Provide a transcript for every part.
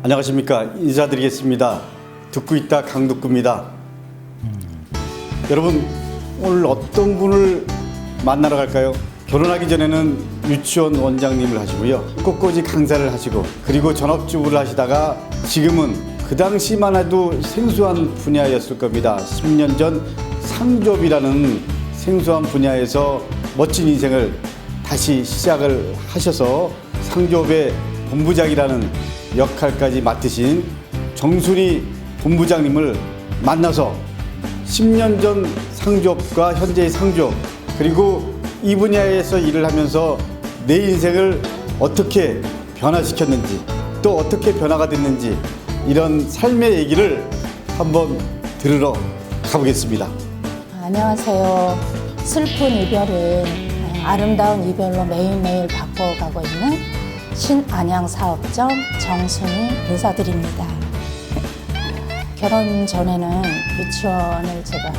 안녕하십니까 인사드리겠습니다. 듣고 있다 강덕구입니다. 여러분 오늘 어떤 분을 만나러 갈까요? 결혼하기 전에는 유치원 원장님을 하시고요. 꽃꽂이 강사를 하시고 그리고 전업주부를 하시다가 지금은 그 당시만 해도 생소한 분야였을 겁니다. 10년 전 상조업이라는 생소한 분야에서 멋진 인생을 다시 시작을 하셔서 상조업의 본부장이라는 역할까지 맡으신 정순이 본부장님을 만나서 10년 전 상조업과 현재의 상조업 그리고 이 분야에서 일을 하면서 내 인생을 어떻게 변화시켰는지 또 어떻게 변화가 됐는지 이런 삶의 얘기를 한번 들으러 가보겠습니다. 안녕하세요. 슬픈 이별은 아름다운 이별로 매일매일 바꿔가고 있는 신안양 사업점 정순이 인사드립니다. 결혼 전에는 유치원을 제가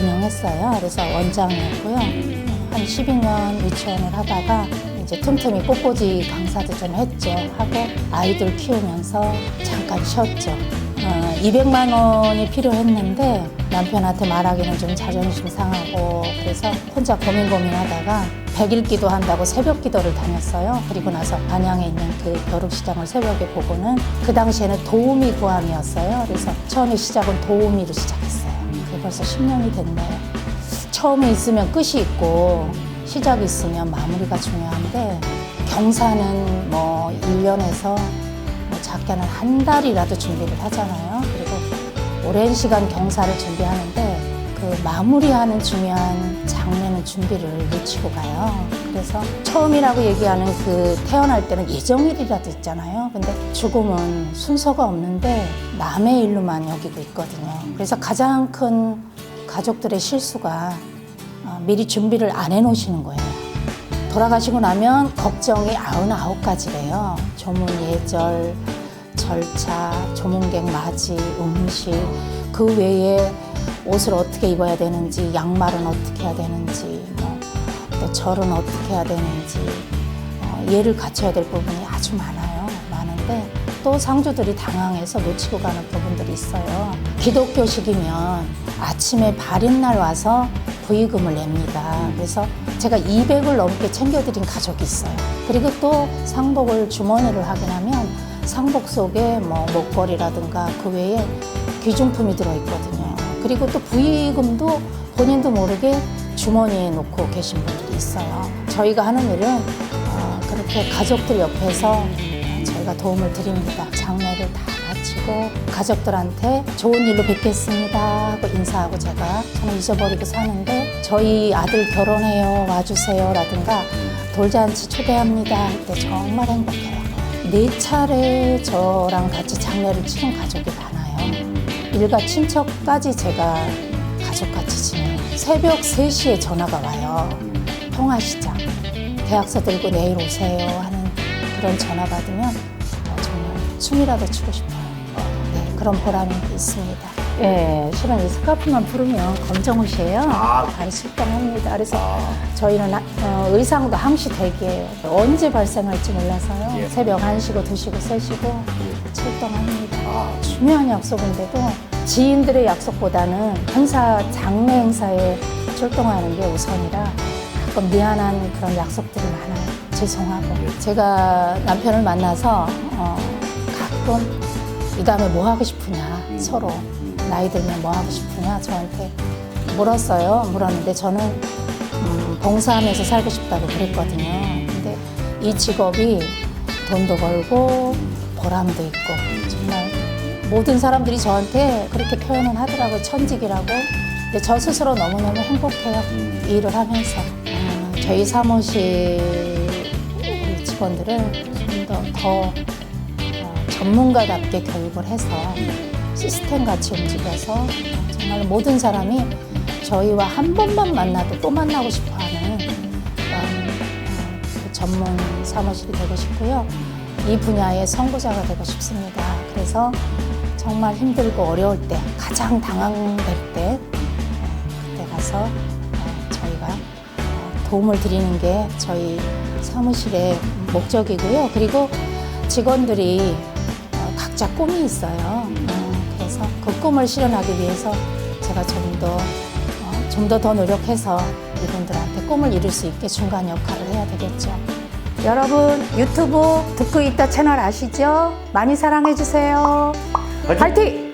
운영했어요. 그래서 원장이었고요. 한 12년 유치원을 하다가 이제 틈틈이 꽃꽂이 강사도 좀 했죠. 하고 아이들 키우면서 잠깐 쉬었죠. 어, 200만 원이 필요했는데 남편한테 말하기는 좀 자존심 상하고 그래서 혼자 고민 고민하다가 100일 기도한다고 새벽 기도를 다녔어요. 그리고 나서 안양에 있는 그 벼룩시장을 새벽에 보고는 그 당시에는 도우미 구함이었어요. 그래서 처음에 시작은 도우미로 시작했어요. 그게 벌써 10년이 됐네요. 처음에 있으면 끝이 있고 시작이 있으면 마무리가 중요한데 경사는 뭐 1년에서 뭐 작게는 한 달이라도 준비를 하잖아요. 그리고 오랜 시간 경사를 준비하는데 그 마무리하는 중요한 장면은 준비를 놓치고 가요. 그래서 처음이라고 얘기하는 그 태어날 때는 예정일이라도 있잖아요. 근데 죽음은 순서가 없는데 남의 일로만 여기고 있거든요. 그래서 가장 큰 가족들의 실수가 어, 미리 준비를 안 해놓으시는 거예요. 돌아가시고 나면 걱정이 아흔아홉 가지래요. 조문 예절, 절차, 조문객 맞이, 음식, 그 외에 옷을 어떻게 입어야 되는지, 양말은 어떻게 해야 되는지, 뭐, 또 절은 어떻게 해야 되는지, 어, 예를 갖춰야 될 부분이 아주 많아요. 많은데 또 상주들이 당황해서 놓치고 가는 부분들이 있어요. 기독교식이면 아침에 발인날 와서 부의금을 냅니다. 그래서 제가 200을 넘게 챙겨드린 가족이 있어요. 그리고 또 상복을 주머니를 확인하면 상복 속에 뭐 목걸이라든가 그 외에 귀중품이 들어있거든요. 그리고 또 부의금도 본인도 모르게 주머니에 놓고 계신 분들이 있어요. 저희가 하는 일은 어, 그렇게 가족들 옆에서 저희가 도움을 드립니다. 장례를 다 마치고 가족들한테 좋은 일로 뵙겠습니다 하고 인사하고 제가 저는 잊어버리고 사는데 저희 아들 결혼해요 와주세요 라든가 돌잔치 초대합니다 할 때 정말 행복해요. 네 차례 저랑 같이 장례를 치른 가족이 많아요. 일가 친척까지 제가 가족같이 지내요. 새벽 3시에 전화가 와요. 통화시장. 계약서 들고 내일 오세요 하는 그런 전화 받으면 어, 정말 춤이라도 추고 싶어요. 네, 그런 보람이 있습니다. 예, 실은 이 스카프만 부르면 검정 옷이에요. 발이 실감합니다. 그래서 저희는 아- 어, 의상도 항시 대기예요. 언제 발생할지 몰라서요. 새벽 1시고 2시고 3시고 출동합니다. 중요한 약속인데도 지인들의 약속보다는 행사, 장례 행사에 출동하는 게 우선이라 가끔 미안한 그런 약속들이 많아요. 죄송하고. 제가 남편을 만나서 어, 가끔 이 다음에 뭐 하고 싶으냐 서로 나이 들면 뭐 하고 싶으냐 저한테 물었어요. 물었는데 저는 음, 봉사하면서 살고 싶다고 그랬거든요. 근데 이 직업이 돈도 벌고 보람도 있고 정말 모든 사람들이 저한테 그렇게 표현을 하더라고요. 천직이라고. 근데 저 스스로 너무너무 행복해요. 이 일을 하면서. 어, 저희 사무실 직원들을 좀 더더 어, 전문가답게 교육을 해서 시스템 같이 움직여서 정말 모든 사람이 저희와 한 번만 만나도 또 만나고 싶어 하는 어, 그 전문 사무실이 되고 싶고요. 이 분야의 선구자가 되고 싶습니다. 그래서 정말 힘들고 어려울 때, 가장 당황될 때, 어, 그때 가서 어, 저희가 어, 도움을 드리는 게 저희 사무실의 목적이고요. 그리고 직원들이 어, 각자 꿈이 있어요. 어, 그래서 그 꿈을 실현하기 위해서 제가 좀 더, 어, 좀더 더 노력해서 이분들한테 꿈을 이룰 수 있게 중간 역할을 해야 되겠죠. 여러분, 유튜브 듣고 있다 채널 아시죠? 많이 사랑해 주세요. 화이팅! 파이팅!